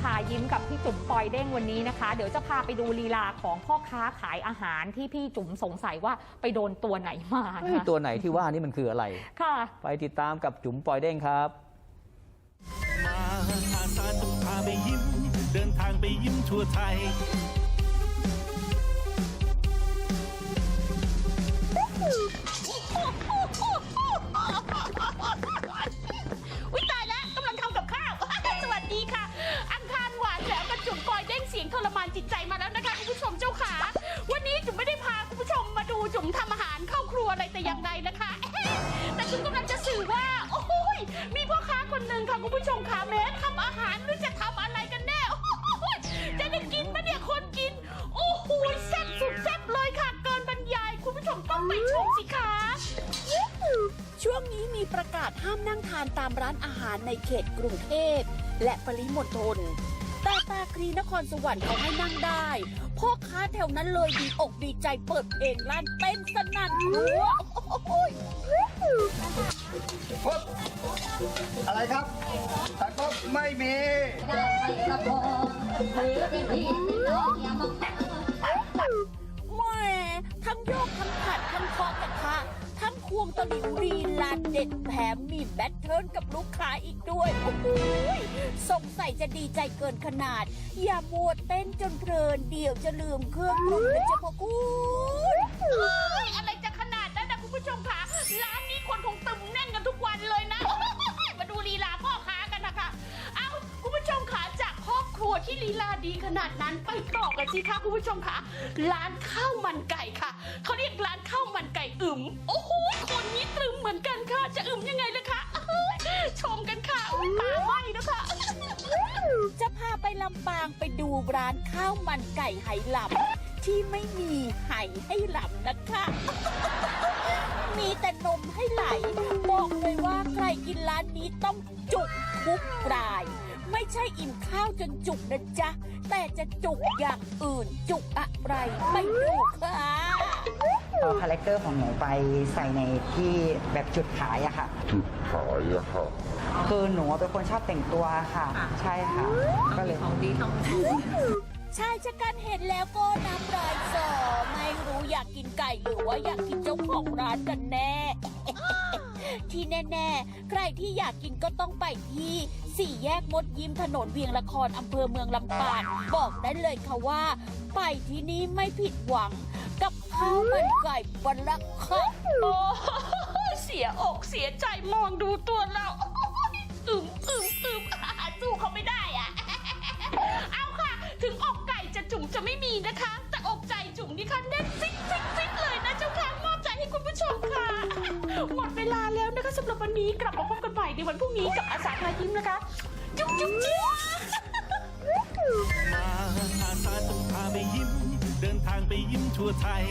พายิ้มกับพี่จุ๋มปอยเด้งวันนี้นะคะ เดี๋ยวจะพาไปดูลีลาของพ่อค้าขายอาหารที่พี่จุ๋มสงสัยว่าไปโดนตัวไหนมาเอ้ยนะคะตัวไหนที่ว่านี่มันคืออะไร ค่ะ ไปติดตามกับจุ๋มปอยเด้งครับ มาอาสาจะพาไปยิ้ม เดินทางไปยิ้มทั่วไทยอุ้ย สียงทรมานจิตใจมาแล้วนะคะคุณผู้ชมเจ้าขาวันนี้จุ๋มไม่ได้พาคุณผู้ชมมาดูจุ๋มทำอาหารเข้าครัวอะไรแต่อย่างใดนะคะ แต่จุ๋มกำลังจะสื่อว่า โอ้ยมีพ่อค้าคนหนึ่งค่ะคุณผู้ชมขาแม้ทำอาหารหรือจะทำอะไรกันแน่จะได้กินปะเนี่ยคนกิน โอ้โหยแซ่บสุดแซ่บเลยค่ะ เกินบรรยายคุณผู้ชมต้องไปชมสิคะช่วงนี้มีประกาศห้ามนั่งทานตามร้านอาหารในเขตกรุงเทพและปริมณฑล แต่ตาคลีนครสวรรค์เขาให้นั่งได้พ่อค้าแถวนั้นเลยดีอกดีใจเปิดเพลงลั่นเต้นสนั่นครัวโอ้ยอะไรครับตะกบไม่มีแหม่ทั้งโยกทั้งผัดทั้งเคาะกระทะทั้งควงตะหลิวรีลาเด็ดแถมมีแบทเทิลกับลูกค้าอีกด้วยโอ้โหยสงสัย จะดีใจเกินขนาด อย่ามัวเต้นจนเพลินเดี๋ยวจะลืมเครื่องปรุงนะจ๊ะพ่อคุณเอ้ยอะไรจะขนาดนั้นนะคุณผู้ชมคะร้านนี้คนคงตึมแน่นกันทุกวันเลยนะมาดูลีลาพ่อค้ากันนะคะ เอาคุณผู้ชมคะจากครอบครัวที่ลีลาดีขนาดนั้นไปต่อกันสิคะคุณผู้ชมคะร้านข้าวมันไก่ค่ะเขาเรียกร้านข้าวมันไก่อึมโอ้โหคนนี้ตรึมเหมือนกัน ปางไปดูร้านข้าวมันไก่ไหหลำที่ไม่มีไหให้หลำนะคะ มีแต่นมให้ไหล บอกเลยว่าใครกินร้านนี้ต้องจุกทุกราย ไม่ใช่อิ่มข้าวจนจุกนะจ๊ะ แต่จะจุกอย่างอื่นจุกอะไรไม่ดูค่ะ เอาคาแรคเตอร์ของหนูไปใส่ในที่แบบจุดขายอะค่ะ จุดขายอะค่ะ คือหนูเป็นคนชอบแต่งตัวค่ะ ใช่ค่ะ ก็เลยชายชะกันเห็นแล้วก็น้ำลายสอไม่รู้อยากกินไก่หรือว่าอยากกินเจ้าของร้านกันแน่ ที่แน่ ๆ ใครที่อยากกินก็ต้องไปที่สี่แยกมดยิ้มถนนเวียงละครอำเภอเมืองลำปางบอกได้เลยค่ะว่า ไปที่นี่ไม่ผิดหวัง กับข้าวมันไก่วันละค่ะโอ้เสียอกเสียใจมองดูตัวเราอึมอึมอึมสู้เขาไม่ได้อะเอาค่ะ ถึงอกไก่จะจุ๋มจะไม่มีนะคะ แต่อกใจจุ๋มนี่ค่ะแเวลาแล้วนะคะสำหรับวันนี้กลับมาพบกันใหม่ในวันพรุ่งนี้กับอาสาพายิ้มนะคะ จุ๊บจุ๊บจุ๊บมาอาสาจะพาไปยิ้ม เดินทางไปยิ้มทั่วไทย